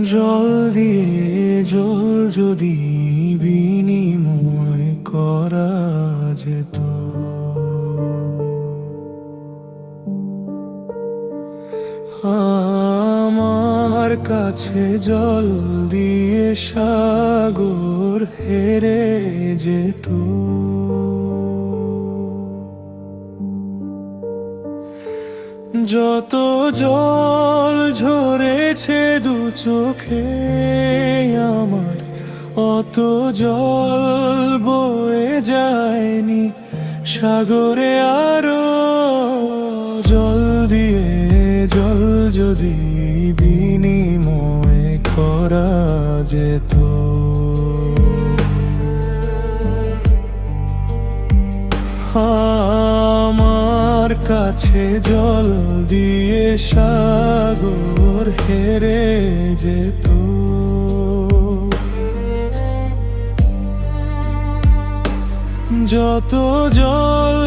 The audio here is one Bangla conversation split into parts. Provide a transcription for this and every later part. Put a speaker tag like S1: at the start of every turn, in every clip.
S1: জল দিয়ে জল যদি বিনিময় করা যেত। আমার কাছে জল দিয়ে সাগর হেরে যেত। যত জল ঝরেছে দু চোখে আমার, অত জল বয়ে যায়নি সাগরে আরও। জল দিয়ে, জল যদি বিনিময় করা যেত। আমার কাছে জল দিয়ে সাগর হেরে যেত। যত জল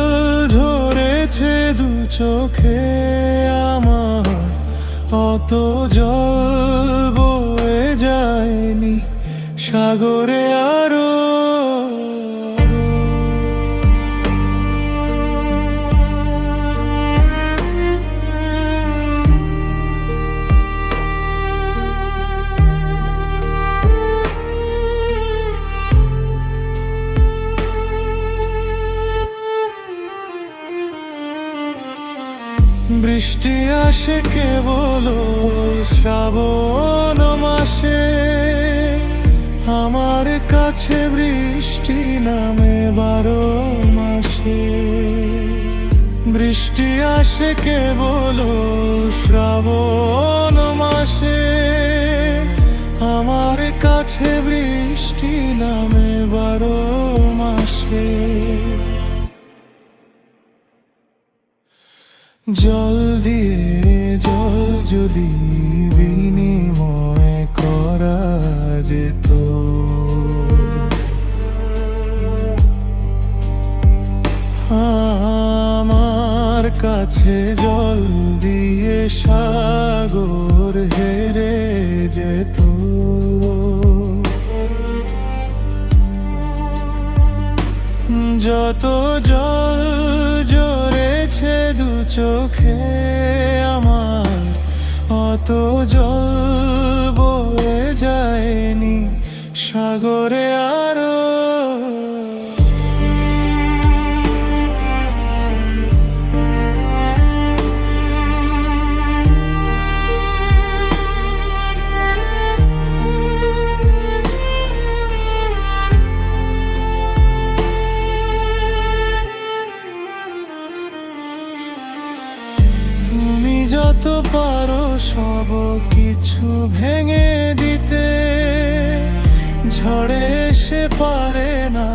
S1: ঝরেছে দু চোখে আমার, অত জল বয়ে যায়নি সাগরে আরও বৃষ্টি আসে কেবল শ্রাবণ মাসে। আমার কাছে বৃষ্টি নামে বারো মাসে। বৃষ্টি আসে কেবল শ্রাবণ মাসে। আমার কাছে বৃষ্টি নামে বারো মাসে। জল দিয়ে, জল যদি বিনিময় করা যেত। আমার কাছে জল দিয়ে সাগর হেরে যেত। যত জল চোখে আমার অত জল বয়ে যায়নি। সাগরে আরও সব কিছু ভেঙে দিতে। ঝড়ে সে পারে না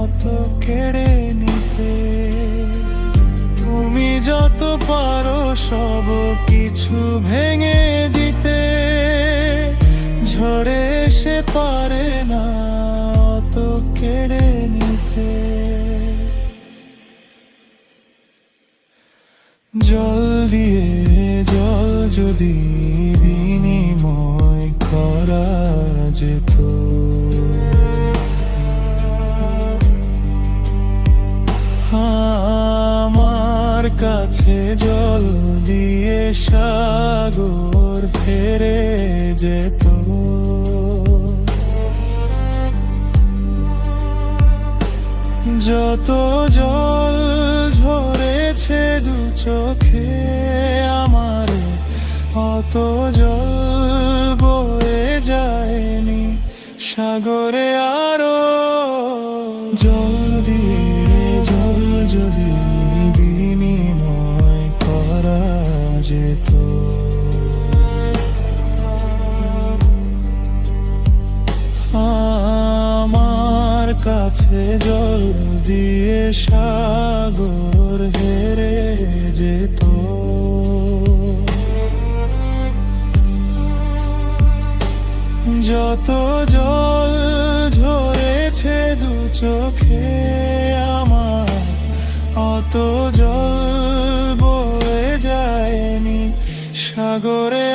S1: অত কেড়ে নিতে। তুমি যত পারো সব কিছু ভেঙে দিতে। ঝড়ে এসে পারে না কাছে জল দিয়ে সাগর ফেরে যেত। যত জল ঝরেছে দু চোখে আমার, অত জল বয়ে যায়নি সাগরে। আমার কাছে জল দিয়ে সাগর হেরে যেত। যত জল ঝরেছে দু চোখে আমার, অত জল বয়ে যায়নি সাগরে